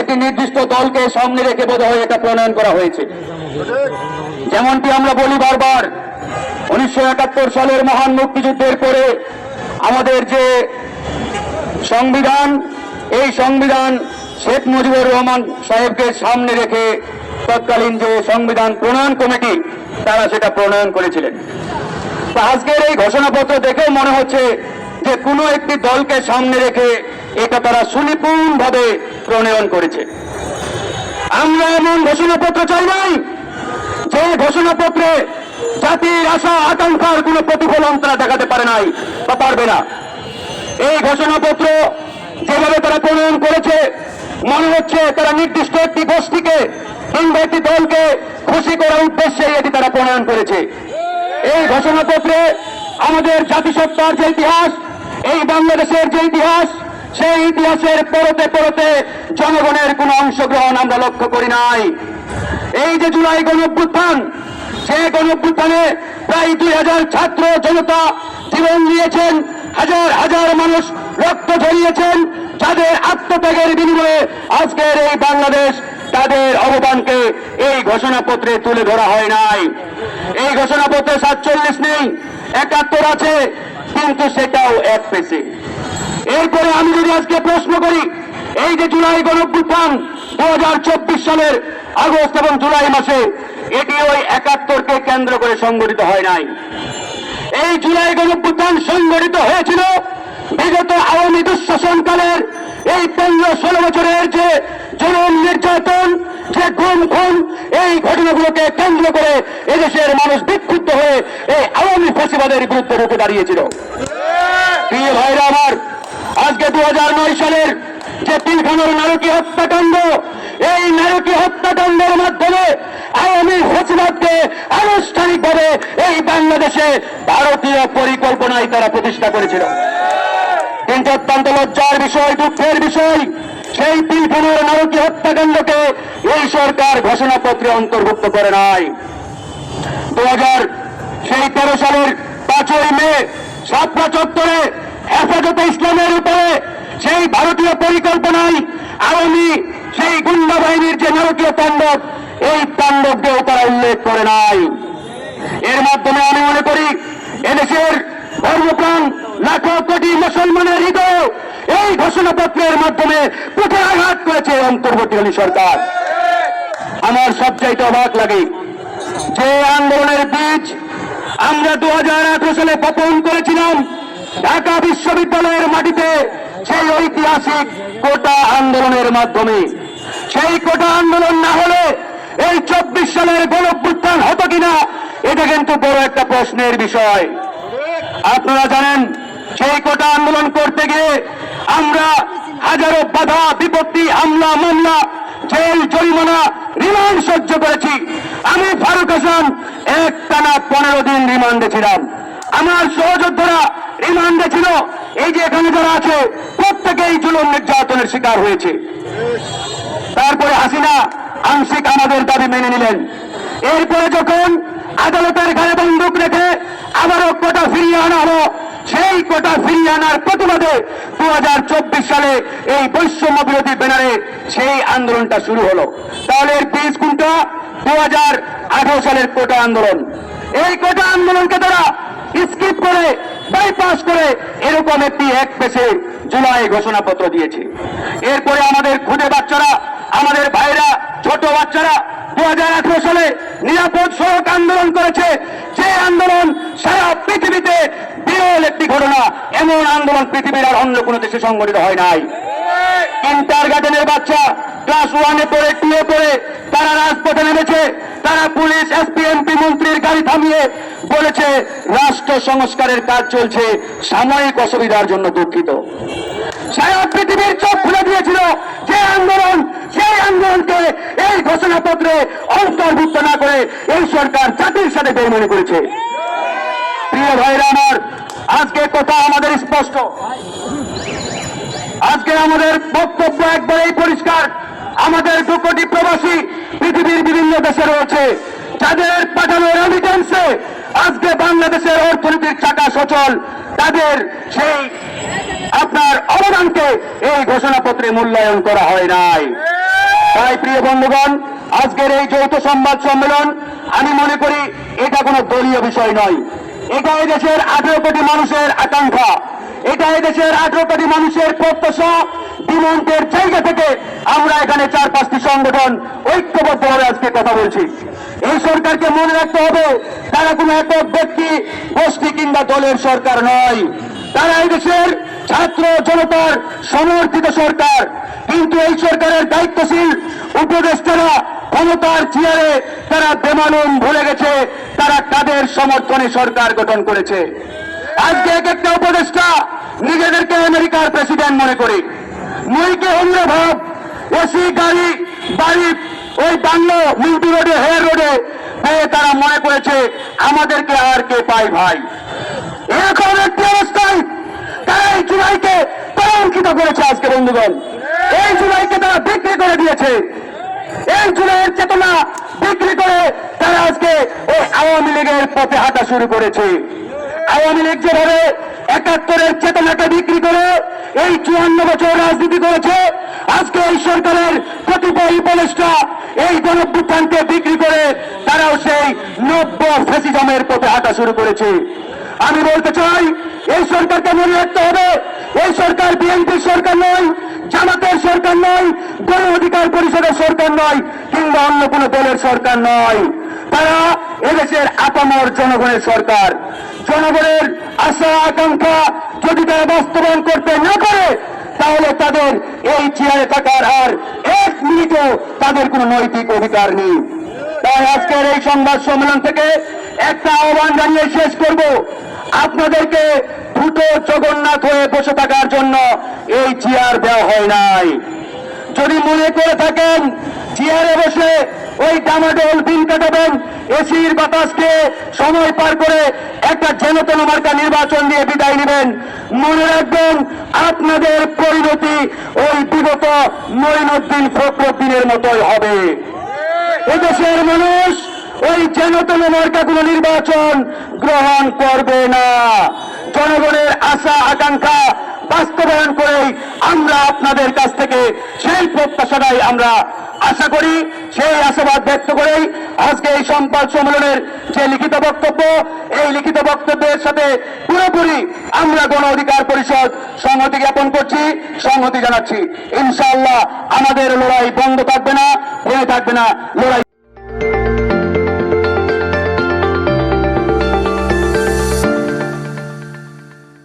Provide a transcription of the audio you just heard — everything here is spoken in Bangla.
একটি নির্দিষ্ট দলকে সামনে রেখে বোধ হয় এটা প্রণয়ন করা হয়েছে। যেমনটি আমরা বলি বারবার, উনিশশো একাত্তর সালের মহান মুক্তিযুদ্ধের পরে আমাদের যে সংবিধান, এই সংবিধান শেখ মুজিবুর রহমান সাহেবকে সামনে রেখে তৎকালীন যে সংবিধান প্রণয়ন কমিটি, তারা সেটা প্রণয়ন করেছিলেন। আজকের এই ঘোষণাপত্র দেখে মনে হচ্ছে যে কোনো একটি দলকে সামনে রেখে এটা তারা সুনিপুণভাবে প্রণয়ন করেছে। আমরা এমন ঘোষণাপত্র চাই নাই, যে ঘোষণাপত্রে জাতির আশা, আকাঙ্ক্ষার কোনো প্রতিফলন তারা দেখাতে পারে নাই বা পারবে না। এই ঘোষণাপত্র যেভাবে তারা প্রণয়ন করেছে, মনে হচ্ছে তারা নির্দিষ্ট একটি গোষ্ঠীকে কিংবা একটি দলকে খুশি করার উদ্দেশ্যে এটি তারা প্রণয়ন করেছে। এই ঘোষণাপত্রে আমাদের জাতিসত্তার যে ইতিহাস এই বাংলাদেশের যে ইতিহাস, সেই ইতিহাসের পরতে পরতে জনগণের কোনো অংশগ্রহণ আমরা লক্ষ্য করি নাই। এই যে জুলাই গণঅভ্যুত্থান সেই গণঅভ্যুত্থানে প্রায় দুই হাজার ছাত্র জনতা জীবন দিয়েছেন, হাজার হাজার মানুষ রক্ত ঝরিয়েছেন, যাদের আত্মত্যাগের বিনিময়ে আজকের এই বাংলাদেশ তাদের অবদানকে এই ঘোষণাপত্রে তুলে ধরা হয় নাই। এই ঘোষণাপত্রে সাতচল্লিশ নেই, একাত্তর আছে কিন্তু সেটাও এক পেছে। এরপরে আমি যদি আজকে প্রশ্ন করি, এই যে জুলাই গণঅভ্যুত্থান দু হাজার চব্বিশ সালের আগস্ট এবং জুলাই মাসে, এটি ওই একাত্তরকে কেন্দ্র করে সংগঠিত হয় নাই। এই জুলাই গণঅভ্যুত্থান সংগঠিত হয়েছিল বিগত আওয়ামী দুঃশাসনকালের এই পনেরো ষোলো বছরের যে জুলুম নির্যাতন যে গুম খুন এই ঘটনাগুলোকে কেন্দ্র করে এদেশের মানুষ বিক্ষুব্ধ হয়ে এই আওয়ামী ফসিবাদের বিরুদ্ধে রুখে দাঁড়িয়েছিল। প্রিয় ভাইরা আমার, আজকে দু সালের যে পিলখানোর নারকী হত্যাকাণ্ড, এই নারকী হত্যাকাণ্ডের মাধ্যমে আওয়ামী ফসিবাদকে আনুষ্ঠানিকভাবে এই বাংলাদেশে ভারতীয় পরিকল্পনায় তারা প্রতিষ্ঠা করেছিল। কিন্তু অত্যন্ত লজ্জার বিষয়, দুঃখের বিষয় সেই পিলখানোর নারকী হত্যাকাণ্ডকে এই সরকার ঘোষণাপত্রে অন্তর্ভুক্ত করে নাই। দু হাজার সেই তেরো সালের পাঁচই মে সাতটা চত্বরে হেফাজতে ইসলামের উপরে সেই ভারতীয় পরিকল্পনায় আওয়ামী সেই গুন্ডা বাহিনীর যে নারকীয় তাণ্ডব, এই তাণ্ডবকেও তারা উল্লেখ করে নাই। এর মাধ্যমে আমি মনে করি, এদেশের ধর্মপ্রাণ লাখো কোটি মুসলমানের হৃদয় এই ঘোষণাপত্রের মাধ্যমে আঘাত করেছে অন্তর্বর্তীকালীন সরকার? আমার সবচাইতে অবাক লাগে যে আন্দোলনের বীজ আমরা দু সালে বপন করেছিলাম, ঢাকা বিশ্ববিদ্যালয়ের মাটিতে সেই ঐতিহাসিক কোটা আন্দোলনের মাধ্যমে। সেই কোটা আন্দোলন না হলে এই চব্বিশ সালের গণভ্যুত্থান হতো কিনা, এটা কিন্তু বড় একটা প্রশ্নের বিষয়। আপনারা জানেন, সেই কোটা আন্দোলন করতে গিয়ে আমরা হাজারো বাধা, বিপত্তি, হামলা, মামলা, জেল, জরিমানা, রিমান্ড সহ্য করেছি। আমি ফারুক হাসান এক টানা পনেরো দিন রিমান্ডে ছিলাম। আমার সহযোদ্ধারা রিমান্ডে ছিল। এই যে এখানে যারা আছে, প্রত্যেকেই জুলুম নির্যাতনের শিকার হয়েছে। তারপরে হাসিনা আংশিক আমাদের দাবি মেনে নিলেন। এরপরে যখন আদালতের ঘরে বন্দুক রেখে আবারও কোটা ফিরিয়ে আনা হলো সেই কোটা ফিরিয়ে আনার প্রতিবাদে দুই হাজার চব্বিশ সালে এই বৈষম্য বিরোধী ব্যানারে সেই আন্দোলনটা শুরু হলো। তাহলে এর বীজ কোনটা? দুই হাজার আঠারো সালের কোটা আন্দোলন। এই কোটা আন্দোলনকে তারা স্কিপ করে বাইপাস করে এরকম একটি এক পেশে জুলাই ঘোষণাপত্র দিয়েছে। এরপরে আমাদের খুদে বাচ্চারা, আমাদের ভাইরা, ছোট বাচ্চারা দু হাজার আঠারো সালে নিরাপদ সড়ক আন্দোলন করেছে। যে আন্দোলন সারা পৃথিবীতে বিরল একটি ঘটনা, এমন আন্দোলন পৃথিবীর আর অন্য কোনো দেশে সংগঠিত হয় নাই। ইন্টার গার্ডেনের বাচ্চা ক্লাস ওয়ানে পড়ে টু এ পড়ে, তারা রাজপথে নেমেছে, তারা পুলিশ এসপি এমপি মন্ত্রীর গাড়ি থামিয়ে বলেছে, রাষ্ট্র সংস্কারের কাজ চলছে, সাময়িক অসুবিধার জন্য দুঃখিত। সারা পৃথিবীর চোখ খুলে দিয়েছিল যে আন্দোলন, সেই আন্দোলনকে এই ঘোষণাপত্রে অন্তর্ভুক্ত না করে এই সরকার জাতির সাথে বেইমানি করেছে। প্রিয় ভাইরা আমার আজকে কথা আমাদের স্পষ্ট। আজকে আমাদের বক্তব্য একবারেই পরিষ্কার। আমাদের দু কোটি প্রবাসী পৃথিবীর বিভিন্ন দেশে রয়েছে, যাদের পাঠানো রেমিটেন্সে আজকে বাংলাদেশের অর্থনীতির চাকা সচল। তাদের সেই আপনার অবদানকে এই ঘোষণাপত্রে মূল্যায়ন করা হয় নাই। তাই প্রিয় বন্ধুগণ, আজকের এই যৌথ সংবাদ সম্মেলন, আমি মনে করি এটা কোনো দলীয় বিষয় নয়। এটা এই দেশের আঠেরো কোটি মানুষের আকাঙ্ক্ষা। এটা এই দেশের আঠেরো কোটি মানুষের প্রত্যাশা। ডিমান্ডের জায়গা থেকে আমরা এখানে চার পাঁচটি সংগঠন ঐক্যবদ্ধভাবে আজকে কথা বলছি। এই সরকারকে মনে রাখতে হবে, তারা কোনো একক ব্যক্তি, গোষ্ঠী কিংবা দলের সরকার নয়। তারা এই দেশের ছাত্র জনতার সমর্থিত সরকার। কিন্তু এই সরকারের দায়িত্বশীল উপদেষ্টারা ক্ষমতার চেয়ারে তারা বেমালুম ভুলে গেছে, তারা কাদের সমর্থনে সরকার গঠন করেছে। আজকে এক একটা উপদেষ্টা নিজেদেরকে আমেরিকার প্রেসিডেন্ট মনে করে। মুইকে অন্য ভাব, এসি গাড়ি, বাড়ি, ওই বাংলো মিন্টু রোডে, হেয়ার রোডে পেয়ে তারা মনে করেছে, আমাদেরকে আর কে পাই ভাই। এখন একটি অবস্থায় তারা এই জুলাইকে কলঙ্কিত করেছে আজকে, বন্ধুগণ। এই জুলাইকে তারা বিক্রি করে দিয়েছে। এই জুলাইয়ের চেতনা বিক্রি করে তারা আজকে ওই আওয়ামী লীগের পথে হাঁটা শুরু করেছে। আওয়ামী লীগ যেভাবে একাত্তরের চেতনাকে বিক্রি করে এই চুয়ান্ন বছর রাজনীতি করেছে, আজকে এই সরকারের কতিপয় উপদেষ্টা এই গণভ্যুত্থানকে বিক্রি করে তারাও সেই নব্য ফ্যাসিজমের পথে হাঁটা শুরু করেছে। আমি বলতে চাই, এই সরকারকে মনে রাখতে হবে, এই সরকার বিএনপির সরকার নয় জামাতের সরকার নয় গণ অধিকার পরিষদের সরকার নয়, কিংবা অন্য কোন দলের সরকার নয়। তারা এদেশের আপামর জনগণের সরকার। জনগণের আশা, আকাঙ্ক্ষা যদি তারা বাস্তবায়ন করতে না পারে, তাহলে তাদের এই চেয়ারে থাকার আর এক মিনিটও তাদের কোনো নৈতিক অধিকার নেই। তাই আজকের এই সংবাদ সম্মেলন থেকে একটা আহ্বান জানিয়ে শেষ করব। আপনাদেরকে দুটো জগন্নাথ হয়ে বসে থাকার জন্য এই চেয়ার দেওয়া হয় নাই। যদি মনে করে থাকেন, চেয়ারে বসে ওই ডামাডোল দিন কাটাবেন, এসির বাতাসকে সময় পার করে একটা জনতন মার্কা নির্বাচন দিয়ে বিদায় নেবেন। মনে রাখবেন, আপনাদের পরিণতি ওই বিগত মঈনুদ্দিন ফখরুদ্দিনের মতোই হবে। এদেশের মানুষ ওই জনতন মার্কা কোনো নির্বাচন গ্রহণ করবে না। জনগণের আশা, আকাঙ্ক্ষা বাস্তবায়ন করেই আমরা আপনাদের কাছ থেকে সেই প্রত্যাশাটাই আমরা আশা করি, সেই আশাবাদ ব্যক্ত করেই আজকে এই সংবাদ সম্মেলনের যে লিখিত বক্তব্য, এই লিখিত বক্তব্যের সাথে পুরোপুরি আমরা গণ অধিকার পরিষদ সংহতি জ্ঞাপন করছি, সংহতি জানাচ্ছি। ইনশাআল্লাহ আমাদের লড়াই বন্ধ থাকবে না, হয়ে থাকবে না, লড়াই